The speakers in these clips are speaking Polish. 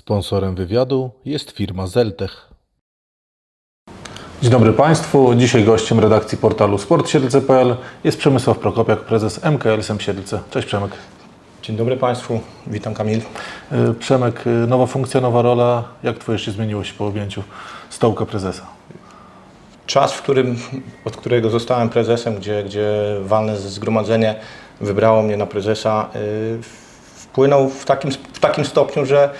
Sponsorem wywiadu jest firma Zeltech. Dzień dobry Państwu. Dzisiaj gościem redakcji portalu sportsiedlce.pl jest Przemysław Prokopiak, prezes MKL Sem Siedlce. Cześć Przemek. Dzień dobry Państwu, witam Kamil. Y, Przemek, y, nowa funkcja, nowa rola. Jak Twoje życie zmieniło się po objęciu stołka prezesa? Czas, w którym, od którego zostałem prezesem, gdzie, gdzie walne zgromadzenie wybrało mnie na prezesa, y, wpłynął w takim, w takim stopniu, że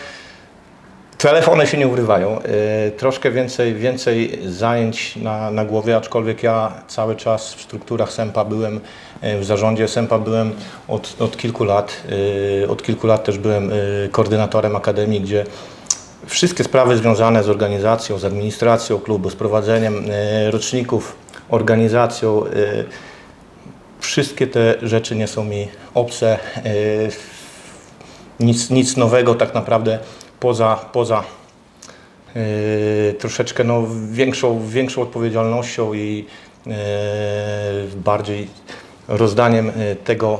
telefony się nie urywają. Y, troszkę więcej, więcej zajęć na, na głowie, aczkolwiek ja cały czas w strukturach SEMPA byłem, y, w zarządzie SEMPA byłem od, od kilku lat. Y, od kilku lat też byłem koordynatorem akademii, gdzie Wszystkie sprawy związane z organizacją, z administracją klubu, z prowadzeniem roczników, organizacją, wszystkie te rzeczy nie są mi obce. Nic, nic nowego tak naprawdę poza, poza e, troszeczkę no, większą, większą odpowiedzialnością i e, bardziej rozdaniem e, tego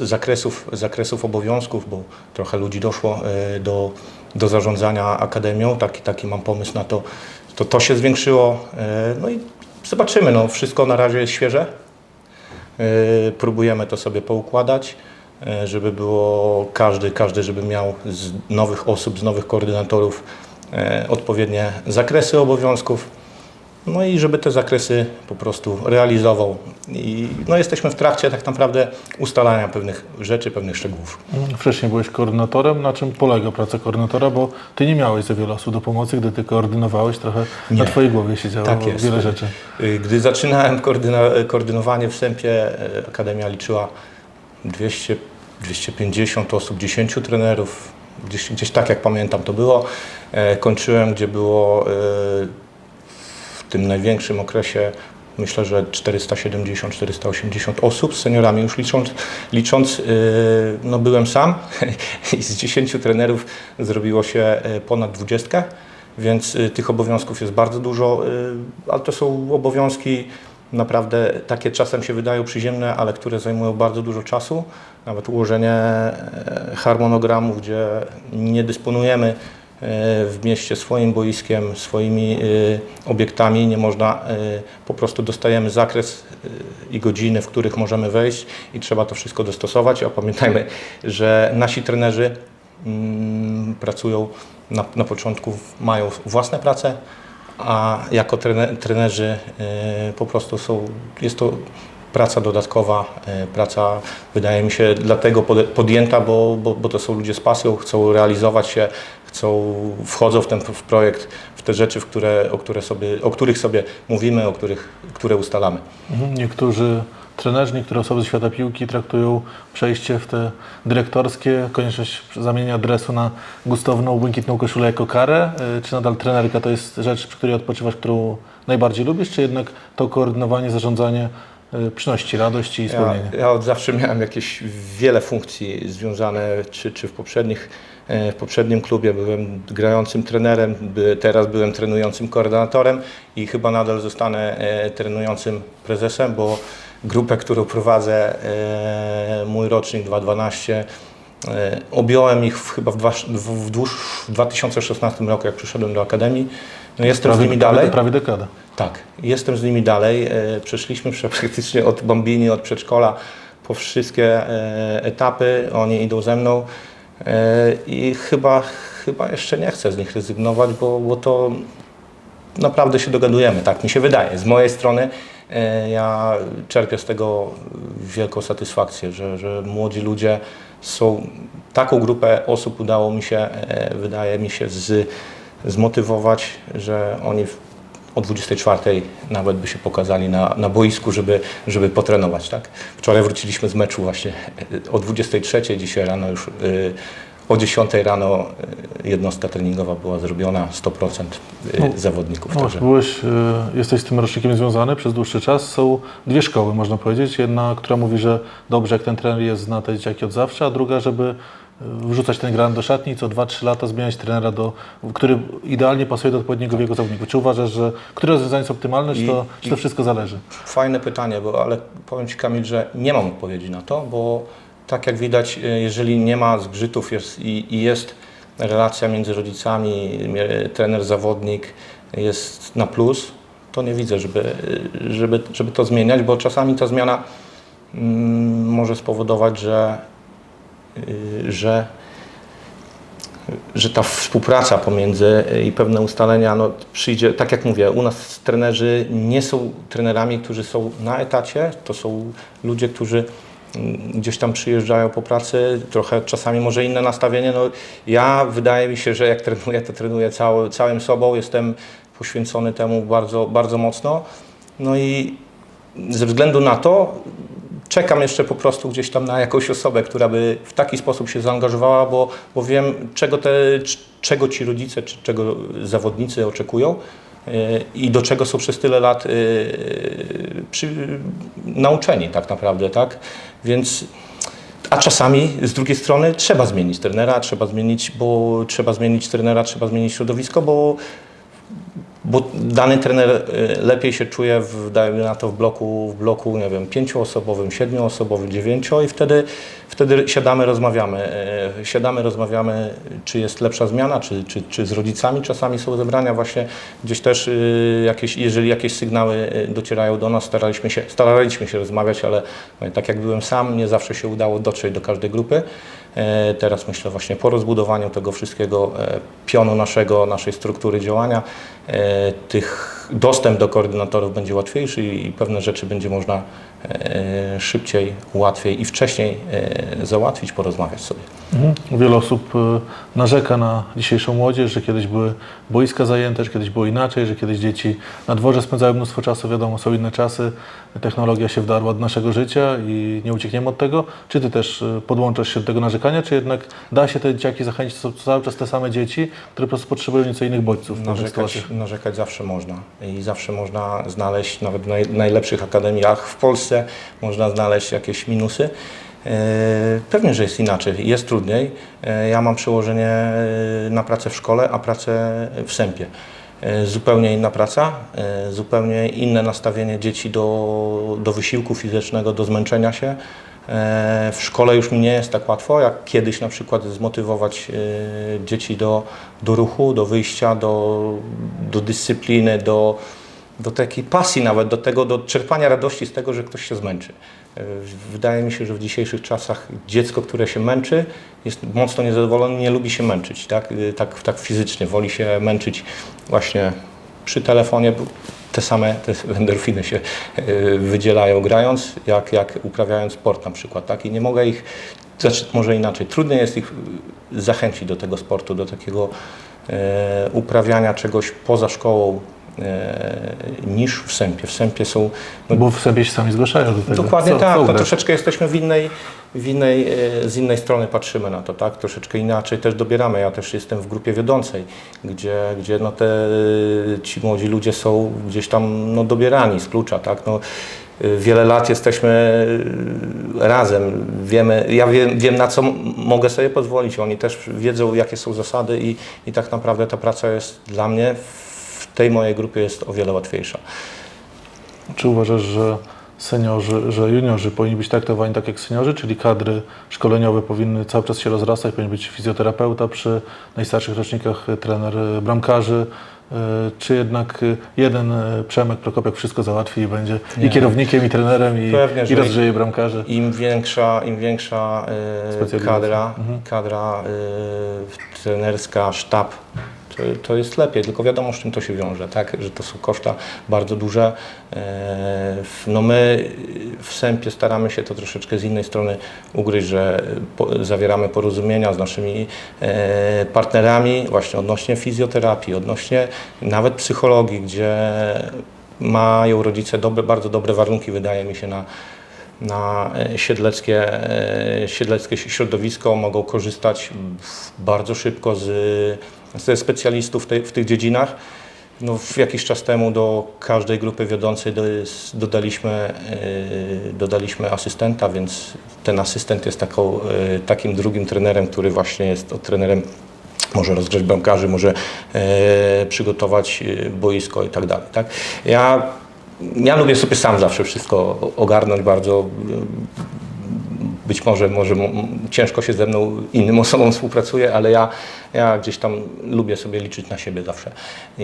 zakresów, zakresów obowiązków, bo trochę ludzi doszło do, do zarządzania akademią, taki, taki mam pomysł na to, to to się zwiększyło. No i zobaczymy, no, wszystko na razie jest świeże. Próbujemy to sobie poukładać, żeby było każdy, każdy, żeby miał z nowych osób, z nowych koordynatorów e, odpowiednie zakresy obowiązków. No i żeby te zakresy po prostu realizował. I no jesteśmy w trakcie tak naprawdę ustalania pewnych rzeczy, pewnych szczegółów. Mm, Wcześniej byłeś koordynatorem. Na czym polega praca koordynatora? Bo Ty nie miałeś za wiele osób do pomocy, gdy Ty koordynowałeś, trochę na Nie. Twojej głowie siedziało Tak jest. wiele rzeczy. Y, Gdy zaczynałem koordynowanie w Sępie, e, Akademia liczyła 200, 250 osób, 10 trenerów, gdzieś, gdzieś tak jak pamiętam to było. E, Kończyłem, gdzie było e, w tym największym okresie myślę, że 470-480 osób, z seniorami już licząc, licząc yy, no byłem sam i z 10 trenerów zrobiło się ponad 20, więc tych obowiązków jest bardzo dużo, ale to są obowiązki naprawdę takie czasem się wydają przyziemne, ale które zajmują bardzo dużo czasu. Nawet ułożenie e, harmonogramu, gdzie nie dysponujemy e, w mieście swoim boiskiem, swoimi e, obiektami, nie można, po prostu dostajemy zakres i godziny, w których możemy wejść i trzeba to wszystko dostosować, a pamiętajmy, że nasi trenerzy mm, pracują na, na początku, mają własne prace, a jako trene, trenerzy e, po prostu są, jest to praca dodatkowa, e, praca wydaje mi się dlatego podjęta, bo, bo, bo to są ludzie z pasją, chcą realizować się, chcą, wchodzą w ten w projekt, w te rzeczy, w które, o, które sobie, o których sobie mówimy, o których, które ustalamy. Mhm. Niektórzy trenerzy, niektóre osoby ze świata piłki traktują przejście w te dyrektorskie, konieczność zamienienia dresu na gustowną, błękitną koszulę jako karę. Y, Czy nadal trenerka to jest rzecz, przy której odpoczywasz, którą najbardziej lubisz, czy jednak to koordynowanie, zarządzanie y, przynosi radość i Ja, spełnienie? ja od zawsze miałem jakieś wiele funkcji związane, czy, czy w, poprzednich, e, w poprzednim klubie byłem grającym trenerem, teraz byłem trenującym koordynatorem i chyba nadal zostanę e, trenującym prezesem, bo grupę, którą prowadzę, e, mój rocznik 2012, e, objąłem ich chyba w, dwa, w, w, dłuż- w 2016 roku, jak przyszedłem do Akademii. No jestem z nimi dalej. Prawie, prawie dekada. Tak, jestem z nimi dalej. E, Przeszliśmy prze- praktycznie od bambini, od przedszkola po wszystkie e, etapy. Oni idą ze mną e, i chyba, chyba jeszcze nie chcę z nich rezygnować, bo, bo to naprawdę się dogadujemy, tak mi się wydaje. Z mojej strony e, ja czerpię z tego wielką satysfakcję, że, że młodzi ludzie są, taką grupę osób udało mi się, e, wydaje mi się, z, zmotywować, że oni o 24 nawet by się pokazali na, na boisku, żeby, żeby potrenować. Tak? Wczoraj wróciliśmy z meczu właśnie e, o 23, dzisiaj rano już e, o 10 rano e, jednostka treningowa była zrobiona, 100% e, No, zawodników. No, Także byłeś, jesteś z tym rocznikiem związany przez dłuższy czas. Są dwie szkoły, można powiedzieć. Jedna, która mówi, że dobrze, jak ten trener jest, zna te dzieciaki od zawsze, a druga, żeby wrzucać ten granat do szatni i co 2-3 lata zmieniać trenera, do, który idealnie pasuje do odpowiedniego wieku zawodników. Czy uważasz, że które rozwiązanie jest optymalne, czy to, i- czy to wszystko zależy? Fajne pytanie, bo, ale powiem Ci Kamil, że nie mam odpowiedzi na to, bo tak jak widać, e, jeżeli nie ma zgrzytów jest, i, i jest relacja między rodzicami, mie- trener, zawodnik jest na plus, to nie widzę, żeby, żeby, żeby to zmieniać, bo czasami ta zmiana mm, może spowodować, że, że że ta współpraca pomiędzy i pewne ustalenia no, przyjdzie, tak jak mówię, u nas trenerzy nie są trenerami, którzy są na etacie, to są ludzie, którzy mm, gdzieś tam przyjeżdżają po pracy, trochę czasami może inne nastawienie. No, ja wydaje mi się, że jak trenuję, to trenuję cały, całym sobą, jestem poświęcony temu bardzo, bardzo mocno. No i ze względu na to czekam jeszcze po prostu gdzieś tam na jakąś osobę, która by w taki sposób się zaangażowała, bo, bo wiem, czego, te, czego ci rodzice, czy czego zawodnicy oczekują yy, i do czego są przez tyle lat yy, przy, nauczeni tak naprawdę, tak? Więc a czasami z drugiej strony trzeba zmienić trenera, trzeba zmienić, bo trzeba zmienić trenera, trzeba zmienić środowisko, bo bo dany trener y, lepiej się czuje, w, dajmy na to, w bloku, w bloku, nie wiem, pięcioosobowym, siedmioosobowym, dziewięcio i wtedy, wtedy siadamy, rozmawiamy. y, Siadamy, rozmawiamy, czy jest lepsza zmiana, czy, czy, czy z rodzicami czasami są zebrania właśnie gdzieś też y, jakieś, jeżeli jakieś sygnały y, docierają do nas, staraliśmy się, staraliśmy się rozmawiać, ale no, tak jak byłem sam, nie zawsze się udało dotrzeć do każdej grupy. E, Teraz myślę właśnie po rozbudowaniu tego wszystkiego e, pionu naszego, naszej struktury działania, e, tych dostęp do koordynatorów będzie łatwiejszy i pewne rzeczy będzie można e, szybciej, łatwiej i wcześniej e, załatwić, porozmawiać sobie. Mhm. Wiele osób y, narzeka na dzisiejszą młodzież, że kiedyś były boiska zajęte, że kiedyś było inaczej, że kiedyś dzieci na dworze spędzały mnóstwo czasu, wiadomo, są inne czasy, technologia się wdarła do naszego życia i nie uciekniemy od tego. Czy Ty też podłączasz się do tego narzekania, czy jednak da się te dzieciaki zachęcić, to są cały czas te same dzieci, które po prostu potrzebują nieco innych bodźców Narzekać, narzekać zawsze można i zawsze można znaleźć, nawet w naj, najlepszych akademiach w Polsce, można znaleźć jakieś minusy. E, Pewnie, że jest inaczej, jest trudniej. E, Ja mam przełożenie e, na pracę w szkole, a pracę w sępie. Zupełnie inna praca, zupełnie inne nastawienie dzieci do, do wysiłku fizycznego, do zmęczenia się. W szkole już mi nie jest tak łatwo, jak kiedyś na przykład zmotywować dzieci do, do ruchu, do wyjścia, do, do dyscypliny, do, do takiej pasji nawet, do tego, do czerpania radości z tego, że ktoś się zmęczy. E, Wydaje mi się, że w dzisiejszych czasach dziecko, które się męczy, jest mocno niezadowolone, nie lubi się męczyć, tak, E, tak, tak fizycznie, woli się męczyć właśnie przy telefonie, te same te endorfiny się e, wydzielają grając, jak, jak uprawiając sport na przykład, tak, i nie mogę ich, znaczy może inaczej, trudniej jest ich zachęcić do tego sportu, do takiego uprawiania czegoś poza szkołą, niż w sępie. W sępie są no, Bo w sobie się sami zgłaszają do tego. Dokładnie Co- tak, co to troszeczkę jesteśmy w innej, w innej, e, z innej strony patrzymy na to, tak? Troszeczkę inaczej też dobieramy. Ja też jestem w grupie wiodącej, gdzie, gdzie no te, ci młodzi ludzie są gdzieś tam no, dobierani z klucza, tak? No, e, wiele lat jesteśmy e, razem, wiemy, ja wiem, wiem na co mogę sobie pozwolić, oni też wiedzą jakie są zasady i, i tak naprawdę ta praca jest dla mnie tej mojej grupie jest o wiele łatwiejsza. Czy uważasz, że seniorzy, że juniorzy powinni być traktowani tak jak seniorzy, czyli kadry szkoleniowe powinny cały czas się rozrastać, powinien być fizjoterapeuta przy najstarszych rocznikach, trener e, bramkarzy, e, czy jednak e, jeden Przemek Prokopiak wszystko załatwi i będzie Nie. i kierownikiem, i trenerem, i, Pewnie, i rozgrzeje bramkarzy? Im większa, im większa kadra, Mhm. kadra trenerska, sztab, to, to jest lepiej, tylko wiadomo z czym to się wiąże, tak? że to są koszta bardzo duże. E, no my w Sępie staramy się to troszeczkę z innej strony ugryźć, że zawieramy porozumienia z naszymi e, partnerami właśnie odnośnie fizjoterapii, odnośnie nawet psychologii, gdzie mają rodzice dobre, bardzo dobre warunki, wydaje mi się, na, na e, siedleckie, e, siedleckie środowisko, mogą korzystać bardzo szybko z, ze specjalistów w, tej, w tych dziedzinach. No, w jakiś czas temu do każdej grupy wiodącej do, dodaliśmy, e, dodaliśmy asystenta, więc ten asystent jest taką, e, takim drugim trenerem, który właśnie jest trenerem może rozgrzeć bramkarzy, może e, przygotować boisko i tak dalej. Tak? Ja, ja lubię sobie sam zawsze wszystko ogarnąć bardzo, być może, może ciężko się ze mną innym osobom współpracuje, ale ja, ja gdzieś tam lubię sobie liczyć na siebie zawsze. I,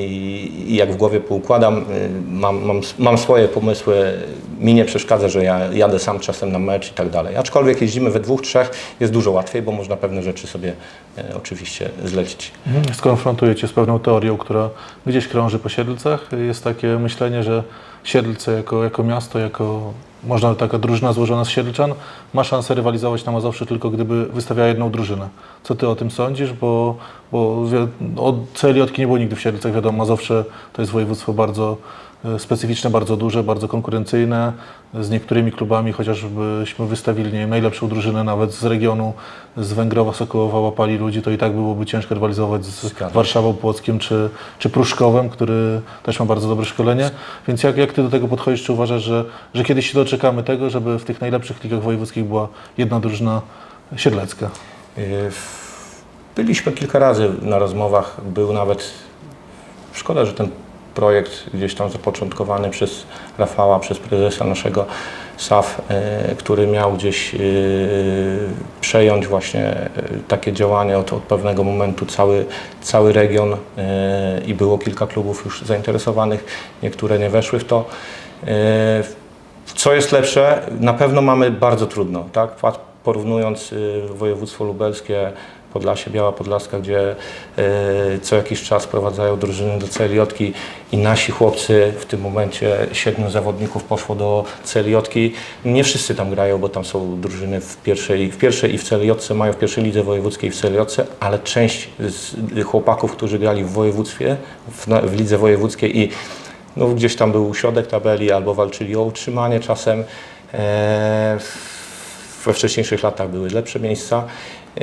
i jak w głowie poukładam, y, mam, mam, mam swoje pomysły, mi nie przeszkadza, że ja jadę sam czasem na mecz i tak dalej. Aczkolwiek jeździmy we dwóch, trzech, jest dużo łatwiej, bo można pewne rzeczy sobie e, oczywiście zlecić. Mhm. Skonfrontuję Cię z pewną teorią, która gdzieś krąży po Siedlcach. Jest takie myślenie, że Siedlce jako, jako miasto, jako można taka drużyna złożona z Siedlczan ma szansę rywalizować na Mazowszu tylko gdyby wystawiała jedną drużynę. Co Ty o tym sądzisz? Bo, bo od Celiotki nie było nigdy w Siedlcach. Wiadomo, Mazowsze to jest województwo bardzo specyficzne, bardzo duże, bardzo konkurencyjne. Z niektórymi klubami, chociażbyśmy wystawili nie wiem, najlepszą drużynę nawet z regionu, z Węgrowa, Sokołowa, łapali ludzi, to i tak byłoby ciężko rywalizować z. Warszawą, Płockiem czy, czy Pruszkowem, który też ma bardzo dobre szkolenie. Więc jak, jak Ty do tego podchodzisz? Czy uważasz, że, że kiedyś się doczekamy tego, żeby w tych najlepszych ligach wojewódzkich była jedna drużyna siedlecka? W- Byliśmy kilka razy na rozmowach, był nawet, szkoda, że ten projekt gdzieś tam zapoczątkowany przez Rafała, przez prezesa naszego SAF, y, który miał gdzieś y, przejąć właśnie y, takie działanie od, od pewnego momentu cały, cały region i było kilka klubów już zainteresowanych, niektóre nie weszły w to. Co jest lepsze? Na pewno mamy bardzo trudno, tak? Porównując województwo lubelskie, Podlasie, Biała Podlaska, gdzie y, co jakiś czas prowadzają drużyny do celiotki i nasi chłopcy, w tym momencie siedmiu zawodników poszło do celiotki. Nie wszyscy tam grają, bo tam są drużyny w pierwszej, w pierwszej i w celiotce, mają w pierwszej lidze wojewódzkiej i w celiotce, ale część chłopaków, którzy grali w województwie, w, w lidze wojewódzkiej i no, gdzieś tam był środek tabeli albo walczyli o utrzymanie czasem. E, we wcześniejszych latach były lepsze miejsca. E,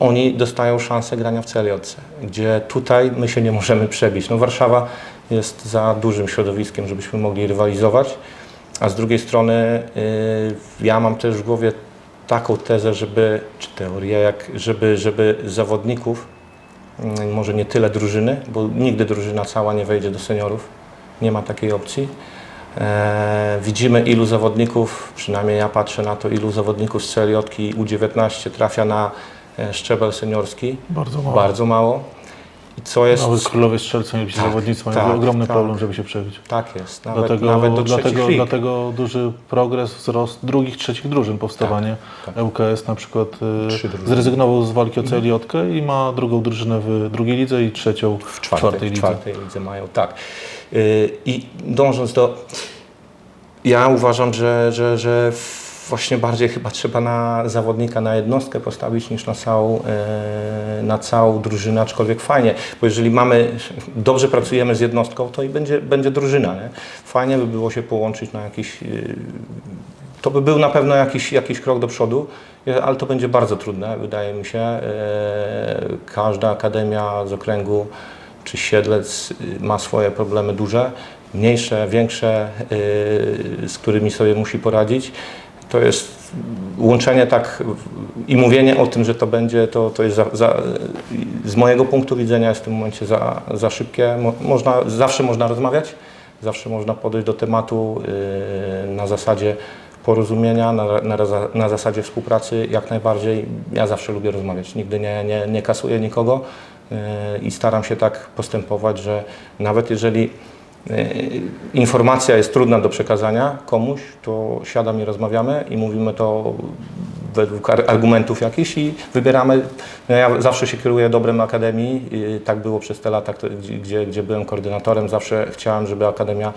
oni dostają szansę grania w celiotce, gdzie tutaj my się nie możemy przebić. No, Warszawa jest za dużym środowiskiem, żebyśmy mogli rywalizować, a z drugiej strony e, ja mam też w głowie taką tezę, żeby, czy teorię, jak, żeby, żeby zawodników, mm, może nie tyle drużyny, bo nigdy drużyna cała nie wejdzie do seniorów, nie ma takiej opcji. E, widzimy ilu zawodników, przynajmniej ja patrzę na to, ilu zawodników z celiotki U19 trafia na e, szczebel seniorski. Bardzo mało. Bardzo mało. I co jest... Nawet królowie strzelcy, Tak, zawodnicy mają tak, ogromny tak. problem, żeby się przebić. Tak jest, nawet, Dlatego, nawet do dlatego, lig. dlatego duży progres, wzrost drugich, trzecich drużyn, powstawanie. tak. ŁKS na przykład drużyny. zrezygnował z walki o celiotkę i ma drugą drużynę w drugiej lidze i trzecią w w czwartej, czwartej w lidze. czwartej lidze mają, tak. I dążąc do... Ja uważam, że, że, że właśnie bardziej chyba trzeba na zawodnika, na jednostkę postawić niż na całą, yy, na całą drużynę, aczkolwiek fajnie, bo jeżeli mamy, dobrze pracujemy z jednostką, to i będzie, będzie drużyna, nie? Fajnie by było się połączyć na jakiś... Yy, to by był na pewno jakiś, jakiś krok do przodu, e, ale to będzie bardzo trudne, wydaje mi się. E, Każda akademia z okręgu czy Siedlec y, ma swoje problemy duże, mniejsze, większe, y, z którymi sobie musi poradzić. To jest łączenie tak i mówienie o tym, że to będzie, to, to jest za, za, z mojego punktu widzenia jest w tym momencie za, za szybkie. Mo, można, zawsze można rozmawiać, zawsze można podejść do tematu y, na zasadzie porozumienia, na, na, na zasadzie współpracy jak najbardziej. Ja zawsze lubię rozmawiać, nigdy nie, nie, nie kasuję nikogo i staram się tak postępować, że nawet jeżeli yy, informacja jest trudna do przekazania komuś, to siadam i rozmawiamy i mówimy to według ar- argumentów jakichś i wybieramy. No ja zawsze się kieruję dobrem Akademii, tak było przez te lata, gdzie, gdzie byłem koordynatorem, zawsze chciałem, żeby Akademia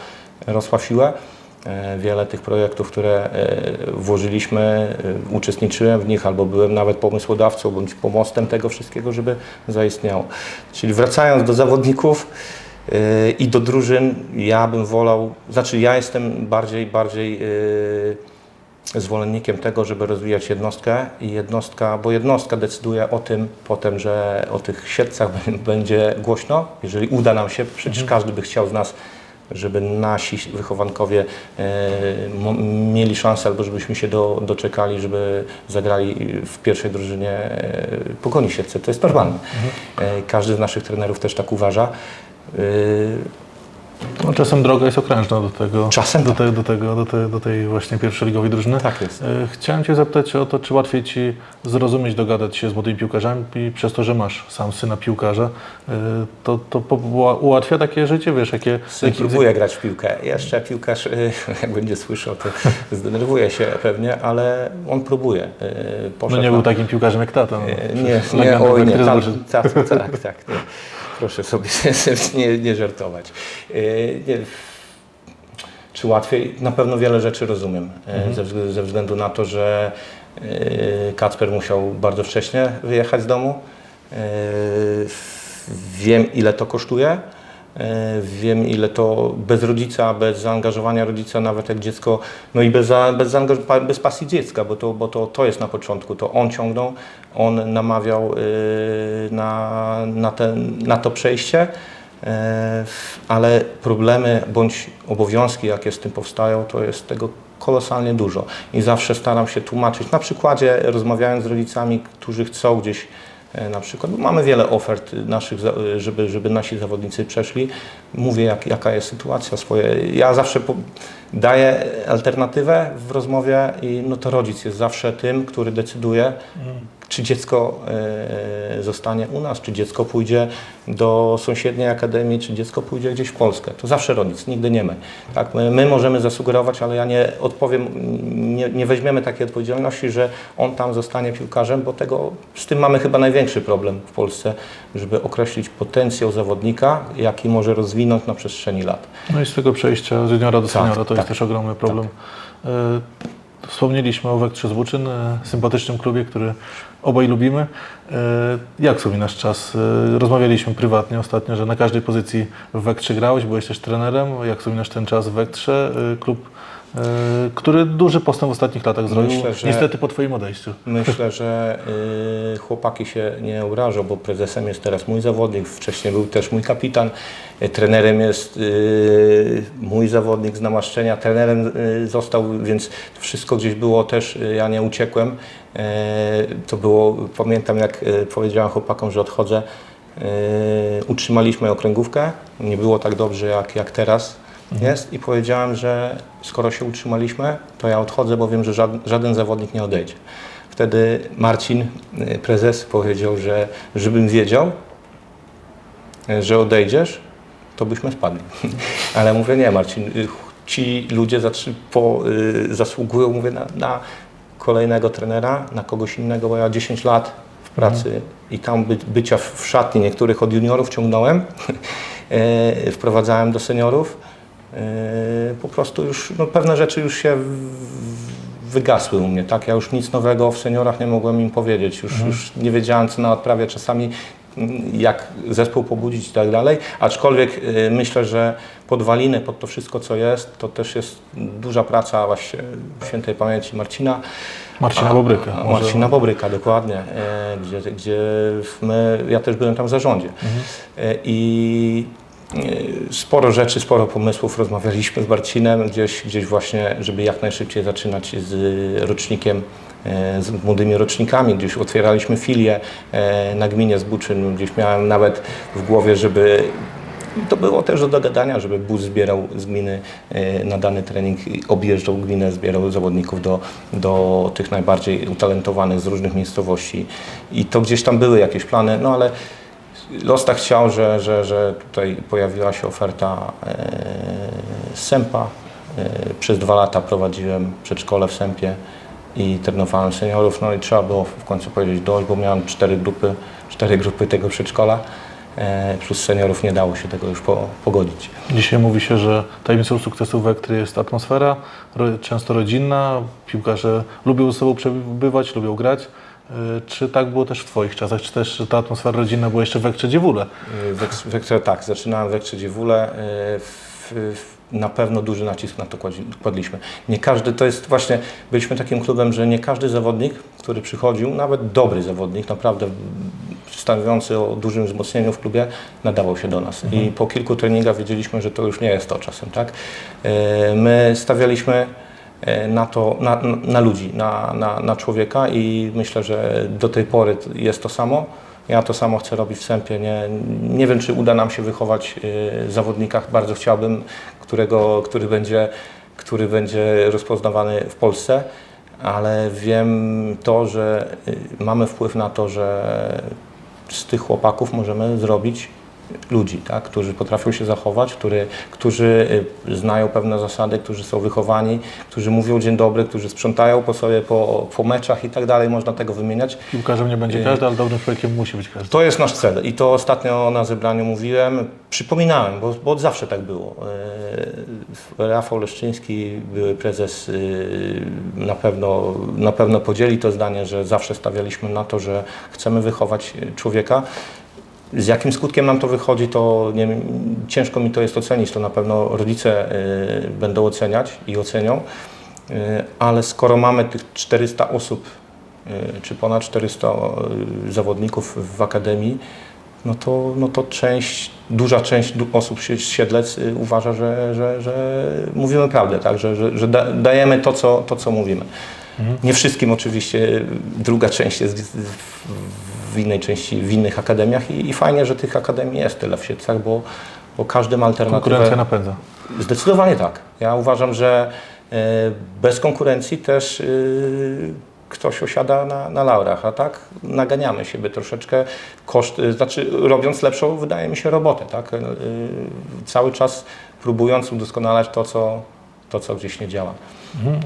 rosła w siłę. E, Wiele tych projektów, które e, włożyliśmy, e, uczestniczyłem w nich albo byłem nawet pomysłodawcą bądź pomostem tego wszystkiego, żeby zaistniało. Czyli wracając do zawodników i do drużyn, ja bym wolał, znaczy ja jestem bardziej, bardziej zwolennikiem tego, żeby rozwijać jednostkę i jednostka, bo jednostka decyduje o tym potem, że o tych siedcach będzie głośno. Jeżeli uda nam się, przecież każdy by chciał z nas żeby nasi wychowankowie e, mieli szansę, albo żebyśmy się do, doczekali, żeby zagrali w pierwszej drużynie e, Pogoni Siedlce. To jest normalne. E, każdy z naszych trenerów też tak uważa. E, No, czasem droga jest okrężna do tego, Czasem do, tak. te, do, tego do, te, do tej właśnie pierwszoligowej drużyny. Tak jest. E, Chciałem Cię zapytać o to, czy łatwiej Ci zrozumieć, dogadać się z młodymi piłkarzami przez to, że masz sam syna piłkarza, e, to, to ułatwia takie życie, wiesz, jakie... Syn jakie- próbuje grać w piłkę. Jeszcze piłkarz, y, jak będzie słyszał, to zdenerwuje się pewnie, ale on próbuje. Y, No poszedł nie był takim piłkarzem jak tata. No. E, Nie, nie, oj, nie, Wekry tak, tak, tak. Proszę sobie nie, nie żartować. E, Nie, czy łatwiej? Na pewno wiele rzeczy rozumiem, e, ze, względu, ze względu na to, że e, Kacper musiał bardzo wcześnie wyjechać z domu. Wiem, ile to kosztuje. E, Wiem, ile to bez rodzica, bez zaangażowania rodzica, nawet jak dziecko, no i bez, bez, bez pasji dziecka, bo, to, bo to, to jest na początku. To on ciągnął, on namawiał y, na, na, na to przejście, e, ale problemy bądź obowiązki, jakie z tym powstają, to jest tego kolosalnie dużo. I zawsze staram się tłumaczyć, na przykładzie rozmawiając z rodzicami, którzy chcą gdzieś E, Na przykład mamy wiele ofert naszych, za- żeby, żeby nasi zawodnicy przeszli. Mówię, jak, jaka jest sytuacja. Ja zawsze daję alternatywę w rozmowie i no to rodzic jest zawsze tym, który decyduje, czy dziecko e, zostanie u nas, czy dziecko pójdzie do sąsiedniej akademii, czy dziecko pójdzie gdzieś w Polskę. To zawsze rodzic, nigdy nie my. Tak, my, my możemy zasugerować, ale ja nie odpowiem, nie, nie weźmiemy takiej odpowiedzialności, że on tam zostanie piłkarzem, bo tego, z tym mamy chyba największy problem w Polsce, żeby określić potencjał zawodnika, jaki może rozwinąć na przestrzeni lat. No i z tego przejścia z juniora do Tak, seniora to tak, jest też ogromny problem. E, Wspomnieliśmy o Wektrze Zbuczyn, e, sympatycznym klubie, który obaj lubimy. E, Jak wspominasz czas? E, Rozmawialiśmy prywatnie ostatnio, że na każdej pozycji w Wektrze grałeś, byłeś też trenerem. Jak wspominasz ten czas w Wektrze? Klub, który duży postęp w ostatnich latach zrobił, Myślę, że- niestety po Twoim odejściu. Myślę, że y, chłopaki się nie urażą, bo prezesem jest teraz mój zawodnik, wcześniej był też mój kapitan, y, trenerem jest y, mój zawodnik z namaszczenia, trenerem y, został, więc wszystko gdzieś było też, y, ja nie uciekłem. E, to było, pamiętam jak y, powiedziałem chłopakom, że odchodzę, y, utrzymaliśmy okręgówkę, nie było tak dobrze jak, jak teraz jest i powiedziałem, że skoro się utrzymaliśmy, to ja odchodzę, bo wiem, że żaden, żaden zawodnik nie odejdzie. Wtedy Marcin, y, prezes, powiedział, że żebym wiedział, y, że odejdziesz, to byśmy spadli. Ale mówię, nie Marcin, y, ci ludzie po, y, zasługują, mówię, na, na kolejnego trenera, na kogoś innego, bo ja 10 lat w pracy i tam by, bycia w, w szatni, niektórych od juniorów ciągnąłem, y, wprowadzałem do seniorów. Y, Po prostu już no, pewne rzeczy już się wygasły u mnie, tak? Ja już nic nowego w seniorach nie mogłem im powiedzieć, już, już nie wiedziałem co na odprawie czasami mm, jak zespół pobudzić i tak dalej, aczkolwiek y, myślę, że podwaliny pod to wszystko co jest, to też jest duża praca właśnie świętej pamięci Marcina. Marcina A- Bobryka. a Może- Marcina Bobryka, dokładnie, e, gdzie, gdzie my, ja też byłem tam w zarządzie. E, I sporo rzeczy, sporo pomysłów rozmawialiśmy z Marcinem, gdzieś, gdzieś właśnie, żeby jak najszybciej zaczynać z rocznikiem, e, z młodymi rocznikami, gdzieś otwieraliśmy filię e, na gminie Zbuczyn, gdzieś miałem nawet w głowie, żeby to było też do dogadania, żeby bus zbierał z gminy na dany trening, objeżdżał gminę, zbierał zawodników do, do tych najbardziej utalentowanych z różnych miejscowości. I to gdzieś tam były jakieś plany, no ale los tak chciał, że, że, że tutaj pojawiła się oferta e, z Sępa. E, przez dwa lata prowadziłem przedszkole w Sępie i trenowałem seniorów, no i trzeba było w końcu powiedzieć dość, bo miałem cztery grupy, cztery grupy tego przedszkola. E, plus seniorów nie dało się tego już po, pogodzić. Dzisiaj mówi się, że tajemnicą sukcesu Wektry jest atmosfera, często rodzinna, piłkarze lubią ze sobą przebywać, lubią grać. Y, Czy tak było też w Twoich czasach? Czy też ta atmosfera rodzinna była jeszcze w Wektrze Dziewule? Wektrze, tak, zaczynałem w Wektrze Dziewule. w- Na pewno duży nacisk na to kładliśmy. Nie każdy, to jest właśnie, byliśmy takim klubem, że nie każdy zawodnik, który przychodził, nawet dobry zawodnik, naprawdę stanowiący o dużym wzmocnieniu w klubie, nadawał się do nas. I po kilku treningach wiedzieliśmy, że to już nie jest to czasem, tak? My stawialiśmy e, na to, na, na- ludzi, na, na, na człowieka i myślę, że do tej pory jest to samo. Ja to samo chcę robić w. Nie, nie wiem, czy uda nam się wychować y, zawodnika. Bardzo chciałbym, którego, który, będzie, który będzie rozpoznawany w Polsce, ale wiem to, że y, mamy wpływ na to, że z tych chłopaków możemy zrobić ludzi, tak? którzy potrafią się zachować, który, którzy y, znają pewne zasady, którzy są wychowani, którzy mówią dzień dobry, którzy sprzątają po sobie po, po meczach i tak dalej. Można tego wymieniać. Piłkarzem nie będzie każdy, ale dobrym człowiekiem musi być każdy. To jest nasz cel i to ostatnio na zebraniu mówiłem, przypominałem, bo, bo od zawsze tak było. Yy, Rafał Leszczyński, były prezes, na pewno, na pewno podzieli to zdanie, że zawsze stawialiśmy na to, że chcemy wychować człowieka. Z jakim skutkiem nam to wychodzi, to nie, ciężko mi to jest ocenić, to na pewno rodzice yy, będą oceniać i ocenią, Yy, ale skoro mamy tych 400 osób y, czy ponad 400 y, zawodników w Akademii, no to, no to część, duża część osób z Siedlec y, uważa, że, że, że mówimy prawdę, tak? że, że, że da, dajemy to co, to, co mówimy. Nie wszystkim oczywiście, y, druga część jest w, innej części, w innych akademiach i, i fajnie, że tych akademii jest tyle w Siedlcach, bo, bo każdy ma alternatywę. Konkurencja napędza. Zdecydowanie tak. Ja uważam, że e, bez konkurencji też e, ktoś osiada na, na laurach, a tak naganiamy siebie troszeczkę koszt, e, znaczy robiąc lepszą, wydaje mi się, robotę, tak? Cały czas próbując udoskonalać to, co, to, co gdzieś nie działa. Mhm.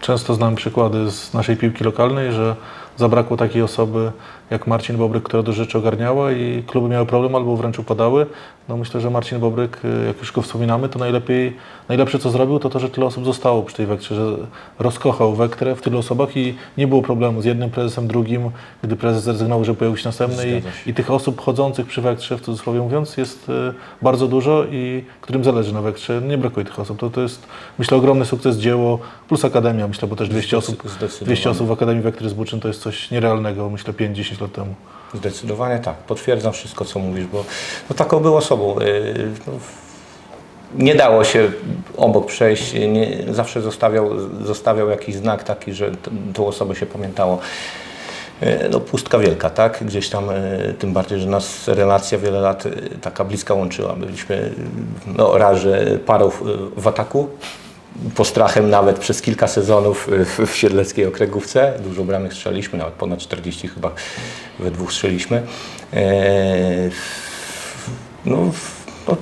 Często znam przykłady z naszej piłki lokalnej, że zabrakło takiej osoby jak Marcin Bobryk, która dużo rzeczy ogarniała i kluby miały problem albo wręcz upadały. No myślę, że Marcin Bobryk, e, jak już go wspominamy, to najlepiej, najlepsze co zrobił, to to, że tyle osób zostało przy tej Wektrze, że rozkochał Wektrę w tylu osobach i nie było problemu z jednym prezesem, drugim, gdy prezes zrezygnował, że pojawił się następny i, i tych osób chodzących przy Wektrze, w cudzysłowie mówiąc, jest e, bardzo dużo i którym zależy na Wektrze. Nie brakuje tych osób. To, to jest, myślę, ogromny sukces, dzieło, plus Akademia, myślę, bo też 200 osób, Zdecydowanie. 200 osób w Akademii Wektry z Buczyn to jest coś nierealnego, myślę, 5-10 lat temu. Zdecydowanie tak. Potwierdzam wszystko, co mówisz, bo no, taką był osobą. Yy, no, nie dało się obok przejść, nie, zawsze zostawiał, zostawiał jakiś znak taki, że tą osobę się pamiętało. Yy, No, pustka wielka, tak? Gdzieś tam, yy, tym bardziej, że nas relacja wiele lat taka bliska łączyła. Byliśmy no, raz, że parą w ataku, postrachem nawet przez kilka sezonów y, w, Siedleckiej Okręgówce. Dużo bramek strzeliśmy, nawet ponad 40 chyba we dwóch strzeliśmy. Eee, no, no,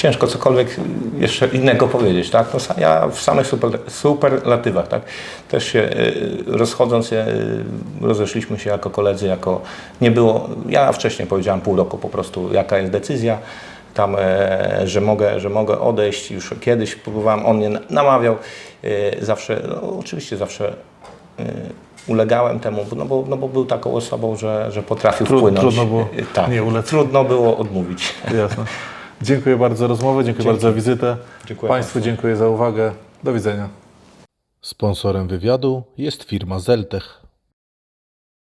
ciężko cokolwiek jeszcze innego powiedzieć, tak? No, ja w samych super, superlatywach, tak? Też się y, rozchodząc, y, rozeszliśmy się jako koledzy, jako nie było, ja wcześniej powiedziałem pół roku po prostu, jaka jest decyzja, tam, e, że mogę, że mogę odejść, już kiedyś próbowałem, on mnie na- namawiał, y, zawsze, no, oczywiście zawsze y, ulegałem temu, no bo, no bo był taką osobą, że, że potrafił Trud- wpłynąć. trudno było tak, nie ulec. Trudno było odmówić. Jasne. Dziękuję bardzo za rozmowę, dziękuję bardzo za wizytę. Dziękuję Państwu Państwu. dziękuję za uwagę. Do widzenia. Sponsorem wywiadu jest firma Zeltech.